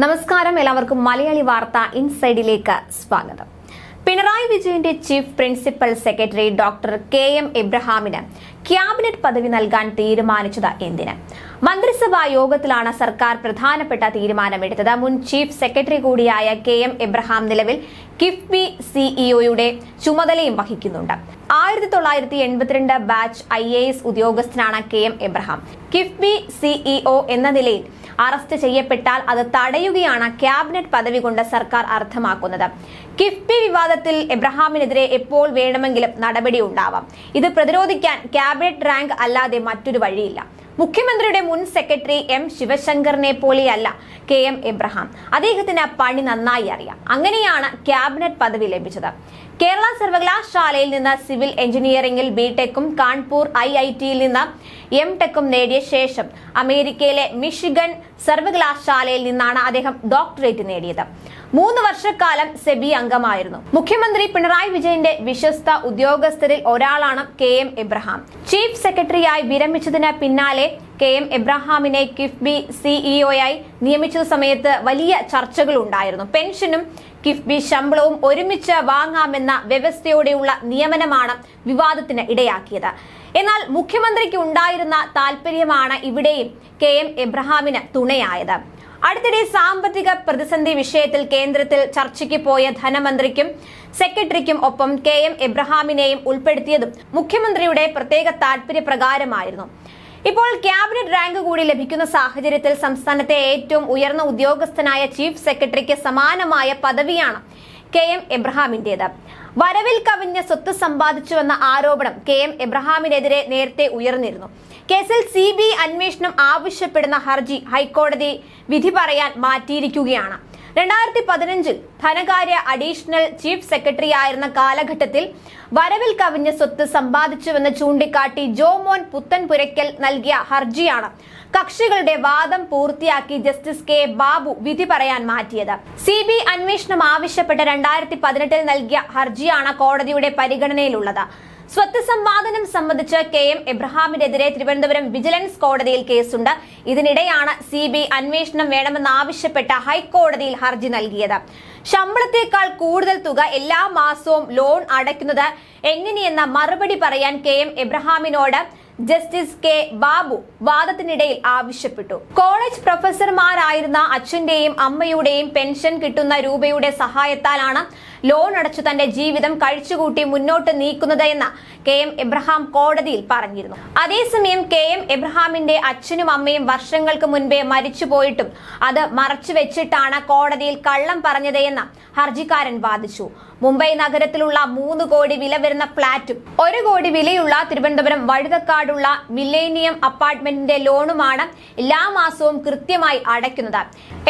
നമസ്കാരം എല്ലാവർക്കും മലയാളി വാർത്ത ഇൻസൈഡിലേക്ക് സ്വാഗതം. പിണറായി വിജയന്റെ chief principal secretary doctor K M എബ്രഹാമിന് cabinet പദവി നൽകാൻ തീരുമാനിച്ചത് എന്തിന്? മന്ത്രിസഭാ യോഗത്തിലാണ് സർക്കാർ പ്രധാനപ്പെട്ട തീരുമാനമെടുത്തത്. മുൻ ചീഫ് സെക്രട്ടറി കൂടിയായ കെ എം എബ്രഹാം നിലവിൽ കിഫ്ബി സിഇഒയുടെ ചുമതലയും വഹിക്കുന്നുണ്ട്. ആയിരത്തി തൊള്ളായിരത്തി എൺപത്തിരണ്ട് ബാച്ച് ഐ എ എസ് ഉദ്യോഗസ്ഥനാണ് K M Abraham KIIFB CEO എന്ന നിലയിൽ അറസ്റ്റ് ചെയ്യപ്പെട്ടാൽ അത് തടയുകയാണ് ക്യാബിനറ്റ് പദവി കൊണ്ട് സർക്കാർ അർത്ഥമാക്കുന്നത്. കിഫ്ബി വിവാദത്തിൽ എബ്രഹാമിനെതിരെ എപ്പോൾ വേണമെങ്കിലും നടപടി ഉണ്ടാവാം. ഇത് പ്രതിരോധിക്കാൻ ക്യാബിനറ്റ് റാങ്ക് അല്ലാതെ മറ്റൊരു വഴിയില്ല. മുഖ്യമന്ത്രിയുടെ മുൻ സെക്രട്ടറി എം ശിവശങ്കറിനെ പോലെയല്ല കെ എം എബ്രഹാം. അദ്ദേഹത്തിന് പണി നന്നായി അറിയാം. അങ്ങനെയാണ് ക്യാബിനറ്റ് പദവി ലഭിച്ചത്. കേരള സർവകലാശാലയിൽ നിന്ന് സിവിൽ എഞ്ചിനീയറിംഗിൽ ബിടെക്കും കാൺപൂർ ഐ ഐ ടിയിൽ നിന്ന് എം ടെക്കും നേടിയ ശേഷം അമേരിക്കയിലെ മിഷിഗൺ സർവകലാശാലയിൽ നിന്നാണ് അദ്ദേഹം ഡോക്ടറേറ്റ് നേടിയത്. മൂന്ന് വർഷക്കാലം സെബി അംഗമായിരുന്നു. മുഖ്യമന്ത്രി പിണറായി വിജയന്റെ വിശ്വസ്ത ഉദ്യോഗസ്ഥരിൽ ഒരാളാണ് കെ എം എബ്രഹാം. ചീഫ് സെക്രട്ടറിയായി വിരമിച്ചതിന് പിന്നാലെ കെ എം എബ്രഹാമിനെ കിഫ്ബി സിഇഒയായി നിയമിച്ച സമയത്ത് വലിയ ചർച്ചകൾ ഉണ്ടായിരുന്നു പെൻഷനും കിഫ്ബി ശമ്പളവും ഒരുമിച്ച് വാങ്ങാമെന്ന വ്യവസ്ഥയോടെയുള്ള നിയമനമാണ് വിവാദത്തിന് ഇടയാക്കിയത്. എന്നാൽ മുഖ്യമന്ത്രിക്ക് ഉണ്ടായിരുന്ന താല്പര്യമാണ് ഇവിടെയും കെ എം എബ്രഹാമിന് തുണയായത്. അടുത്തിടെ സാമ്പത്തിക പ്രതിസന്ധി വിഷയത്തിൽ കേന്ദ്രത്തിൽ ചർച്ചയ്ക്ക് പോയ ധനമന്ത്രിക്കും സെക്രട്ടറിക്കും ഒപ്പം കെ എം എബ്രഹാമിനെയും ഉൾപ്പെടുത്തിയതും മുഖ്യമന്ത്രിയുടെ പ്രത്യേക താല്പര്യപ്രകാരമായിരുന്നു ഇപ്പോൾ ക്യാബിനറ്റ് റാങ്ക് കൂടി ലഭിക്കുന്ന സാഹചര്യത്തിൽ സംസ്ഥാനത്തെ ഏറ്റവും ഉയർന്ന ഉദ്യോഗസ്ഥനായ ചീഫ് സെക്രട്ടറിക്ക് സമാനമായ പദവിയാണ് കെ എം എബ്രഹാമിന്റേത്. വരവിൽ കവിഞ്ഞ സ്വത്ത് സമ്പാദിച്ചുവെന്ന ആരോപണം കെ എം എബ്രഹാമിനെതിരെ നേരത്തെ ഉയർന്നിരുന്നു. കേസിൽ സി ബി അന്വേഷണം ആവശ്യപ്പെടുന്ന ഹർജി ഹൈക്കോടതി വിധി പറയാൻ മാറ്റിയിരിക്കുകയാണ്. രണ്ടായിരത്തി പതിനഞ്ചിൽ ധനകാര്യ അഡീഷണൽ ചീഫ് സെക്രട്ടറി ആയിരുന്ന കാലഘട്ടത്തിൽ വരവിൽ കവിഞ്ഞ സ്വത്ത് സമ്പാദിച്ചുവെന്ന് ചൂണ്ടിക്കാട്ടി ജോമോൻ പുത്തൻപുരയ്ക്കൽ നൽകിയ ഹർജിയാണ് കക്ഷികളുടെ വാദം പൂർത്തിയാക്കി ജസ്റ്റിസ് കെ ബാബു വിധി പറയാൻ മാറ്റിയത്. സി ബി അന്വേഷണം ആവശ്യപ്പെട്ട രണ്ടായിരത്തി പതിനെട്ടിൽ നൽകിയ ഹർജിയാണ് കോടതിയുടെ പരിഗണനയിലുള്ളത്. സ്വത്ത് സമ്പാദനം സംബന്ധിച്ച് കെ എം എബ്രഹാമിനെതിരെ തിരുവനന്തപുരം വിജിലൻസ് കോടതിയിൽ കേസുണ്ട്. ഇതിനിടെയാണ് സി ബി അന്വേഷണം വേണമെന്നാവശ്യപ്പെട്ട ഹൈക്കോടതിയിൽ ഹർജി നൽകിയത്. ശമ്പളത്തേക്കാൾ കൂടുതൽ തുക എല്ലാ മാസവും ലോൺ അടയ്ക്കുന്നത് എങ്ങനെയെന്ന മറുപടി പറയാൻ കെ എം എബ്രഹാമിനോട് ജസ്റ്റിസ് കെ ബാബു വാദത്തിനിടയിൽ ആവശ്യപ്പെട്ടു. കോളേജ് പ്രൊഫസർമാരായിരുന്ന അച്ഛന്റെയും അമ്മയുടെയും പെൻഷൻ കിട്ടുന്ന രൂപയുടെ സഹായത്താലാണ് ലോൺ അടച്ചു തന്റെ ജീവിതം കഴിച്ചുകൂട്ടി മുന്നോട്ട് നീക്കുന്നത് എന്ന് കെ എം എബ്രഹാം കോടതിയിൽ പറഞ്ഞിരുന്നു. അതേസമയം കെ എം എബ്രഹാമിന്റെ അച്ഛനും അമ്മയും വർഷങ്ങൾക്ക് മുൻപേ മരിച്ചുപോയിട്ടും അത് മറച്ചു വെച്ചിട്ടാണ് കോടതിയിൽ കള്ളം പറഞ്ഞത് എന്ന് ഹർജിക്കാരൻ വാദിച്ചു. മുംബൈ നഗരത്തിലുള്ള മൂന്ന് കോടി വില വരുന്ന ഫ്ളാറ്റും ഒരു കോടി വിലയുള്ള തിരുവനന്തപുരം വഴുതക്കാടുള്ള മില്ലേനിയം അപ്പാർട്ട്മെന്റിന്റെ ലോണുമാണ് എല്ലാ മാസവും കൃത്യമായി അടയ്ക്കുന്നത്.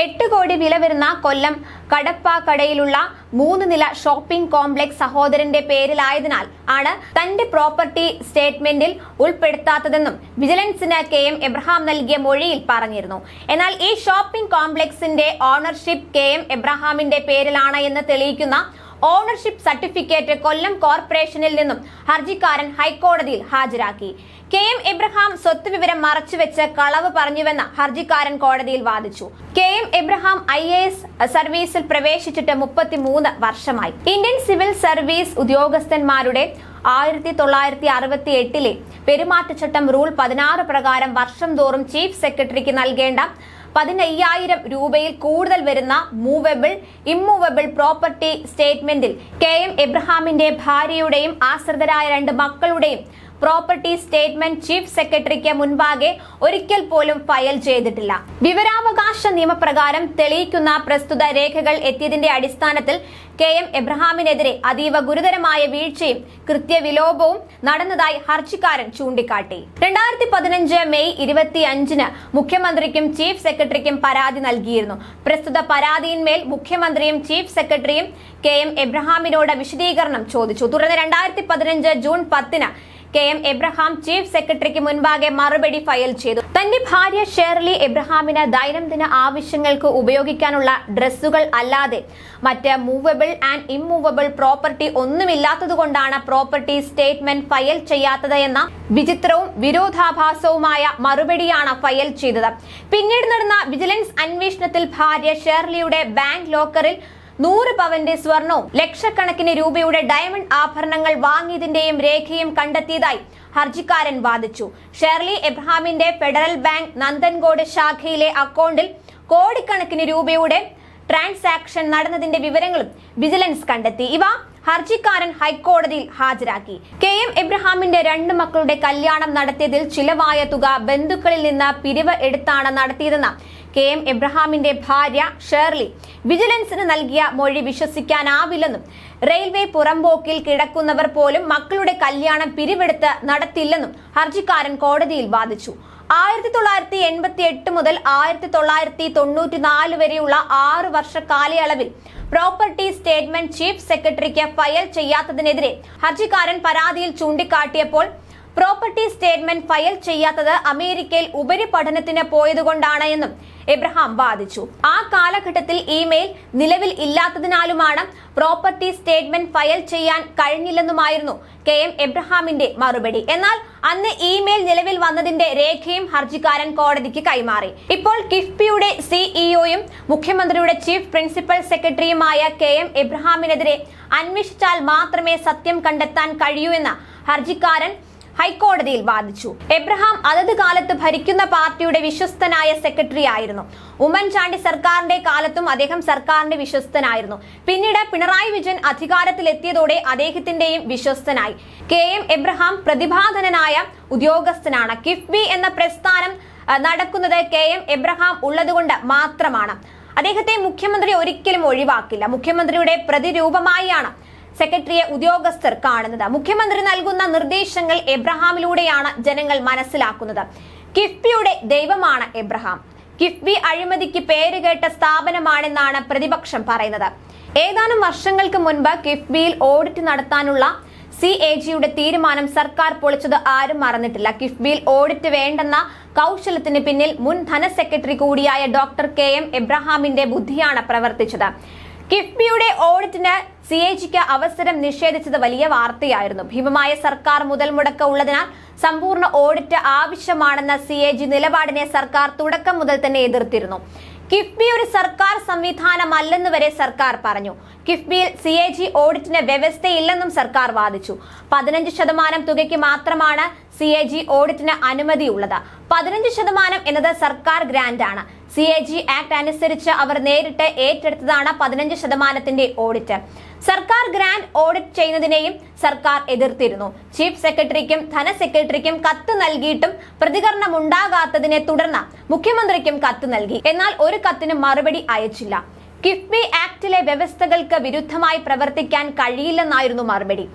എട്ട് കോടി വില വരുന്ന കൊല്ലം കടപ്പാക്കടയിലുള്ള മൂന്ന് നില ഷോപ്പിംഗ് കോംപ്ലക്സ് സഹോദരന്റെ പേരിലായതിനാൽ ആണ് തന്റെ പ്രോപ്പർട്ടി സ്റ്റേറ്റ്മെന്റിൽ ഉൾപ്പെടുത്താത്തതെന്നും വിജിലൻസിന് കെ എം എബ്രഹാം നൽകിയ മൊഴിയിൽ പറഞ്ഞിരുന്നു. എന്നാൽ ഈ ഷോപ്പിംഗ് കോംപ്ലക്സിന്റെ ഓണർഷിപ്പ് കെ എം എബ്രഹാമിന്റെ പേരിലാണ് എന്ന് തെളിയിക്കുന്ന ഓണർഷിപ്പ് സർട്ടിഫിക്കറ്റ് കൊല്ലം കോർപ്പറേഷനിൽ നിന്നും ഹർജിക്കാരൻ ഹൈക്കോടതിയിൽ ഹാജരാക്കി. കെ എം എബ്രഹാം സ്വത്ത് വിവരം മറച്ചുവെച്ച് കളവ് പറഞ്ഞുവെന്ന ഹർജിക്കാരൻ കോടതിയിൽ വാദിച്ചു. K M Abraham I A S സർവീസിൽ പ്രവേശിച്ചിട്ട് മുപ്പത്തിമൂന്ന് വർഷമായി. ഇന്ത്യൻ സിവിൽ സർവീസ് ഉദ്യോഗസ്ഥന്മാരുടെ ആയിരത്തി തൊള്ളായിരത്തി അറുപത്തി എട്ടിലെ പെരുമാറ്റച്ചട്ടം റൂൾ പതിനാറ് പ്രകാരം വർഷം തോറും ചീഫ് സെക്രട്ടറിക്ക് നൽകേണ്ട പതിനയ്യായിരം രൂപയിൽ കൂടുതൽ വരുന്ന മൂവബിൾ ഇമ്മൂവബിൾ പ്രോപ്പർട്ടി സ്റ്റേറ്റ്മെന്റിൽ കെ എം എബ്രഹാമിന്റെ ഭാര്യയുടെയും ആശ്രിതരായ രണ്ട് മക്കളുടെയും പ്രോപ്പർട്ടി സ്റ്റേറ്റ്മെന്റ് ചീഫ് സെക്രട്ടറിക്ക് മുൻപാകെ ഒരിക്കൽ പോലും ഫയൽ ചെയ്തിട്ടില്ല. വിവരാവകാശ നിയമപ്രകാരം തെളിയിക്കുന്ന പ്രസ്തുത രേഖകൾ എത്തിയതിന്റെ അടിസ്ഥാനത്തിൽ കെ എം എബ്രഹാമിനെതിരെ അതീവ ഗുരുതരമായ വീഴ്ചയും കൃത്യവിലോപവും നടന്നതായി ഹർജിക്കാരൻ ചൂണ്ടിക്കാട്ടി. രണ്ടായിരത്തി പതിനഞ്ച് മെയ് ഇരുപത്തിയഞ്ചിന് മുഖ്യമന്ത്രിക്കും ചീഫ് സെക്രട്ടറിക്കും പരാതി നൽകിയിരുന്നു. പ്രസ്തുത പരാതിയിന്മേൽ മുഖ്യമന്ത്രിയും ചീഫ് സെക്രട്ടറിയും കെ എം എബ്രഹാമിനോട് വിശദീകരണം ചോദിച്ചു. തുടർന്ന് രണ്ടായിരത്തി പതിനഞ്ച് ജൂൺ പത്തിന് കെ എം എബ്രഹാം ചീഫ് സെക്രട്ടറിക്ക് മുൻപാകെ മറുപടി ഫയൽ ചെയ്തു. തന്റെ ഭാര്യ ഷേർലി എബ്രഹാമിന് ദൈനംദിന ആവശ്യങ്ങൾക്ക് ഉപയോഗിക്കാനുള്ള ഡ്രസ്സുകൾ അല്ലാതെ മറ്റ് മൂവബിൾ ആൻഡ് ഇമ്മൂവബിൾ പ്രോപ്പർട്ടി ഒന്നുമില്ലാത്തതുകൊണ്ടാണ് പ്രോപ്പർട്ടി സ്റ്റേറ്റ്മെന്റ് ഫയൽ ചെയ്യാത്തത് എന്ന വിചിത്രവും വിരോധാഭാസവുമായ മറുപടിയാണ് ഫയൽ ചെയ്തത്. പിന്നീട് നടന്ന വിജിലൻസ് അന്വേഷണത്തിൽ ഭാര്യ ഷേർലിയുടെ ബാങ്ക് ലോക്കറിൽ നൂറ് പവന്റെ സ്വർണവും ലക്ഷക്കണക്കിന് രൂപയുടെ ഡയമണ്ട് ആഭരണങ്ങൾ വാങ്ങിയതിന്റെയും രേഖയും കണ്ടെത്തിയതായി ഹർജിക്കാരൻ വാദിച്ചു. ഷെർലി എബ്രഹാമിന്റെ ഫെഡറൽ ബാങ്ക് നന്ദൻകോട് ശാഖയിലെ അക്കൗണ്ടിൽ കോടിക്കണക്കിന് രൂപയുടെ ട്രാൻസാക്ഷൻ നടന്നതിന്റെ വിവരങ്ങളും വിജിലൻസ് കണ്ടെത്തി. ഇവ ഹർജിക്കാരൻ ഹൈക്കോടതിയിൽ ഹാജരാക്കി. കെ എം എബ്രഹാമിന്റെ രണ്ട് മക്കളുടെ കല്യാണം നടത്തിയതിൽ ചിലവായ തുക ബന്ധുക്കളിൽ നിന്ന് പിരിവ് എടുത്താണ് നടത്തിയതെന്ന് കെ എം എബ്രഹാമിന്റെ ഭാര്യ ഷേർലി. വിജിലൻസിന് നൽകിയ മൊഴി വിശ്വസിക്കാനാവില്ലെന്നും റെയിൽവേ പുറംപോക്കിൽ കിടക്കുന്നവർ പോലും മക്കളുടെ കല്യാണം പിരിവെടുത്ത് നടത്തില്ലെന്നും ഹർജിക്കാരൻ കോടതിയിൽ വാദിച്ചു. ആയിരത്തി തൊള്ളായിരത്തി എൺപത്തി എട്ട് മുതൽ ആയിരത്തി തൊള്ളായിരത്തി തൊണ്ണൂറ്റി നാല് വരെയുള്ള ആറ് വർഷ കാലയളവിൽ പ്രോപ്പർട്ടി സ്റ്റേറ്റ്മെന്റ് ചീഫ് സെക്രട്ടറിക്ക് ഫയൽ ചെയ്യാത്തതിനെതിരെ ഹർജിക്കാരൻ പരാതിയിൽ ചൂണ്ടിക്കാട്ടിയപ്പോൾ പ്രോപ്പർട്ടി സ്റ്റേറ്റ്മെന്റ് ഫയൽ ചെയ്യാത്തത് അമേരിക്കയിൽ ഉപരിപഠനത്തിന് പോയതുകൊണ്ടാണ് എന്നും എബ്രഹാം വാദിച്ചു. ആ കാലഘട്ടത്തിൽ ഇമെയിൽ നിലവിൽ ഇല്ലാത്തതിനാലുമാണ് പ്രോപ്പർട്ടി സ്റ്റേറ്റ്മെന്റ് ഫയൽ ചെയ്യാൻ കഴിഞ്ഞില്ലെന്നുമായിരുന്നു കെ എം എബ്രഹാമിന്റെ മറുപടി. എന്നാൽ അന്ന് ഇമെയിൽ നിലവിൽ വന്നതിന്റെ രേഖയും ഹർജിക്കാരൻ കോടതിക്ക് കൈമാറി. ഇപ്പോൾ കിഫ്ബിയുടെ സിഇഒയും മുഖ്യമന്ത്രിയുടെ ചീഫ് പ്രിൻസിപ്പൽ സെക്രട്ടറിയുമായ കെ എം എബ്രഹാമിനെതിരെ അന്വേഷിച്ചാൽ മാത്രമേ സത്യം കണ്ടെത്താൻ കഴിയൂ എന്ന് ഹർജിക്കാരൻ ഹൈക്കോടതിയിൽ വാദിച്ചു. എബ്രഹാം അതത് കാലത്ത് ഭരിക്കുന്ന പാർട്ടിയുടെ വിശ്വസ്തനായ സെക്രട്ടറി ആയിരുന്നു ഉമ്മൻചാണ്ടി സർക്കാരിന്റെ കാലത്തും അദ്ദേഹം സർക്കാരിന്റെ വിശ്വസ്തനായിരുന്നു. പിന്നീട് പിണറായി വിജയൻ അധികാരത്തിലെത്തിയതോടെ അദ്ദേഹത്തിന്റെയും വിശ്വസ്തനായി. കെ എം എബ്രഹാം പ്രതിഭാധനനായ ഉദ്യോഗസ്ഥനാണ്. കിഫ്ബി എന്ന പ്രസ്ഥാനം നടക്കുന്നത് കെ എം എബ്രഹാം ഉള്ളതുകൊണ്ട് മാത്രമാണ്. അദ്ദേഹത്തെ മുഖ്യമന്ത്രി ഒരിക്കലും ഒഴിവാക്കില്ല. മുഖ്യമന്ത്രിയുടെ പ്രതിരൂപമായാണ് സെക്രട്ടറിയെ ഉദ്യോഗസ്ഥർ കാണുന്നത്. മുഖ്യമന്ത്രി നൽകുന്ന നിർദ്ദേശങ്ങൾ എബ്രഹാമിലൂടെയാണ് ജനങ്ങൾ മനസ്സിലാക്കുന്നത്. കിഫ്ബിയുടെ ദൈവമാണ് എബ്രഹാം. കിഫ്ബി അഴിമതിക്ക് പേരുകേട്ട സ്ഥാപനമാണെന്നാണ് പ്രതിപക്ഷം പറയുന്നത്. ഏതാനും വർഷങ്ങൾക്ക് മുൻപ് കിഫ്ബിയിൽ ഓഡിറ്റ് നടത്താനുള്ള സി എ ജിയുടെ തീരുമാനം സർക്കാർ പൊളിച്ചത് ആരും മറന്നിട്ടില്ല. കിഫ്ബിയിൽ ഓഡിറ്റ് വേണ്ടെന്ന കൗശലത്തിന് പിന്നിൽ മുൻ ധനസെക്രട്ടറി കൂടിയായ ഡോക്ടർ കെ എം എബ്രഹാമിന്റെ ബുദ്ധിയാണ് പ്രവർത്തിച്ചത്. കിഫ്ബിയുടെ ഓഡിറ്റിന് സി എ ജിക്ക് അവസരം നിഷേധിച്ചത് വലിയ വാർത്തയായിരുന്നു. ഭീമമായ സർക്കാർ മുതൽ മുടക്ക ഉള്ളതിനാൽ സമ്പൂർണ ഓഡിറ്റ് ആവശ്യമാണെന്ന സി എ ജി നിലപാടിനെ സർക്കാർ തുടക്കം മുതൽ തന്നെ എതിർത്തിരുന്നു. കിഫ്ബി ഒരു സർക്കാർ സംവിധാനമല്ലെന്ന് വരെ സർക്കാർ പറഞ്ഞു. കിഫ്ബിയിൽ സി എ ജി ഓഡിറ്റിന് വ്യവസ്ഥയില്ലെന്നും സർക്കാർ വാദിച്ചു. പതിനഞ്ച് ശതമാനം തുകയ്ക്ക് മാത്രമാണ് സി എ ജി ഓഡിറ്റിന് അനുമതിയുള്ളത്. പതിനഞ്ച് ശതമാനം എന്നത് സർക്കാർ ഗ്രാന്റ് ആണ് സി എ ജി ആക്ട് അനുസരിച്ച് അവർ നേരിട്ട് ഏറ്റെടുത്തതാണ് പതിനഞ്ച് ശതമാനത്തിന്റെ ഓഡിറ്റ്. സർക്കാർ ഗ്രാന്റ് ഓഡിറ്റ് ചെയ്യുന്നതിനെയും സർക്കാർ എതിർത്തിരുന്നു. ചീഫ് സെക്രട്ടറിക്കും ധനസെക്രട്ടറിക്കും കത്ത് നൽകിയിട്ടും പ്രതികരണം ഉണ്ടാകാത്തതിനെ തുടർന്ന് മുഖ്യമന്ത്രിക്കും കത്ത് നൽകി. എന്നാൽ ഒരു കത്തിനും മറുപടി അയച്ചില്ല. കിഫ്ബി ആക്ടിലെ വ്യവസ്ഥകൾക്ക് വിരുദ്ധമായി പ്രവർത്തിക്കാൻ കഴിയില്ലെന്നായിരുന്നു മറുപടി.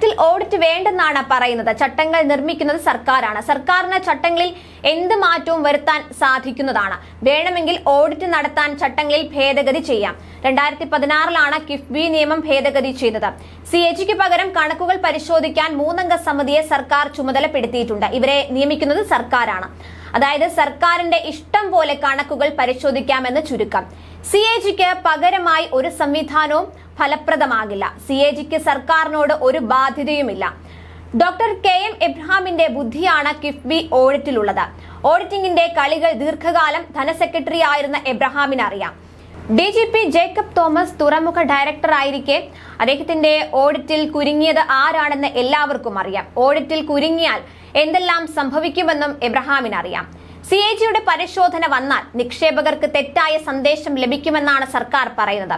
ആക്ടിൽ ഓഡിറ്റ് വേണ്ടെന്നാണ് പറയുന്നത്. ചട്ടങ്ങൾ നിർമ്മിക്കുന്നത് സർക്കാരാണ്. സർക്കാരിന് ചട്ടങ്ങളിൽ എന്ത് മാറ്റവും വരുത്താൻ സാധിക്കുന്നതാണ്. വേണമെങ്കിൽ ഓഡിറ്റ് നടത്താൻ ചട്ടങ്ങളിൽ ഭേദഗതി ചെയ്യാം. രണ്ടായിരത്തി പതിനാറിലാണ് കിഫ്ബി നിയമം ഭേദഗതി ചെയ്തത്. സി എ ജിക്ക് പകരം കണക്കുകൾ പരിശോധിക്കാൻ മൂന്നംഗ സമിതിയെ സർക്കാർ ചുമതലപ്പെടുത്തിയിട്ടുണ്ട്. ഇവരെ നിയമിക്കുന്നത് സർക്കാരാണ്. അതായത് സർക്കാരിന്റെ ഇഷ്ടം പോലെ കണക്കുകൾ പരിശോധിക്കാമെന്ന് ചുരുക്കം. സി എ ജിക്ക് പകരമായി ഒരു സംവിധാനവും ഫലപ്രദമാകില്ല. സി എ ജിക്ക് സർക്കാരിനോട് ഒരു ബാധ്യതയുമില്ല. ഡോക്ടർ കെ എം എബ്രഹാമിന്റെ ബുദ്ധിയാണ് കിഫ്ബി ഓഡിറ്റിലുള്ളത്. ഓഡിറ്റിംഗിന്റെ കളികൾ ദീർഘകാലം ധനസെക്രട്ടറി ആയിരുന്ന എബ്രഹാമിന് അറിയാം D G P Jacob Thomas തുറമുഖ ഡയറക്ടർ ആയിരിക്കെ അദ്ദേഹത്തിന്റെ ഓഡിറ്റിൽ കുരുങ്ങിയത് ആരാണെന്ന് എല്ലാവർക്കും അറിയാം. ഓഡിറ്റിൽ കുരുങ്ങിയാൽ എന്തെല്ലാം സംഭവിക്കുമെന്നും എബ്രഹാമിന് അറിയാം സി എ ജിയുടെ പരിശോധന വന്നാൽ നിക്ഷേപകർക്ക് തെറ്റായ സന്ദേശം ലഭിക്കുമെന്നാണ് സർക്കാർ പറയുന്നത്.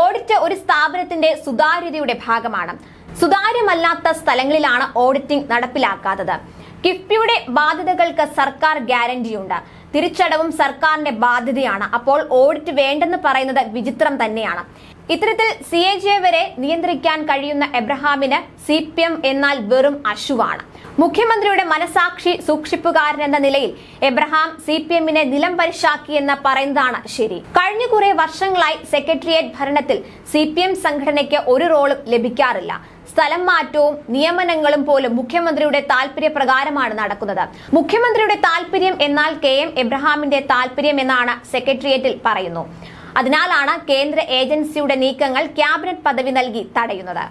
ഓഡിറ്റ് ഒരു സ്ഥാപനത്തിന്റെ സുതാര്യതയുടെ ഭാഗമാണ്. സുതാര്യമല്ലാത്ത സ്ഥലങ്ങളിലാണ് ഓഡിറ്റിംഗ് നടപ്പിലാക്കാത്തത്. കിഫ്ബിയുടെ ബാധ്യതകൾക്ക് സർക്കാർ ഗ്യാരണ്ടിയുണ്ട്. തിരിച്ചടവും സർക്കാരിന്റെ ബാധ്യതയാണ്. അപ്പോൾ ഓഡിറ്റ് വേണ്ടെന്ന് പറയുന്നത് വിചിത്രം തന്നെയാണ്. ഇത്തരത്തിൽ സി എ വരെ നിയന്ത്രിക്കാൻ കഴിയുന്ന എബ്രഹാമിന് സി പി എം എന്നാൽ വെറും അശുവാണ്. മുഖ്യമന്ത്രിയുടെ മനസാക്ഷി സൂക്ഷിപ്പുകാരൻ എന്ന നിലയിൽ എബ്രഹാം സി പി എമ്മിനെ നിലം പരിശാക്കിയെന്ന് പറയുന്നതാണ് ശരി. കഴിഞ്ഞ കുറെ വർഷങ്ങളായി സെക്രട്ടേറിയറ്റ് ഭരണത്തിൽ സി പി എം സംഘടനയ്ക്ക് ഒരു റോളും ലഭിക്കാറില്ല. സ്ഥലം മാറ്റവും നിയമനങ്ങളും പോലും മുഖ്യമന്ത്രിയുടെ താല്പര്യ പ്രകാരമാണ് നടക്കുന്നത്. മുഖ്യമന്ത്രിയുടെ താല്പര്യം എന്നാൽ കെ എം എബ്രഹാമിന്റെ താല്പര്യം എന്നാണ് സെക്രട്ടേറിയറ്റിൽ പറയുന്നു. അതിനാലാണ് കേന്ദ്ര ഏജൻസിയുടെ നീക്കങ്ങൾ ക്യാബിനറ്റ് പദവി നൽകി തടയുന്നത്.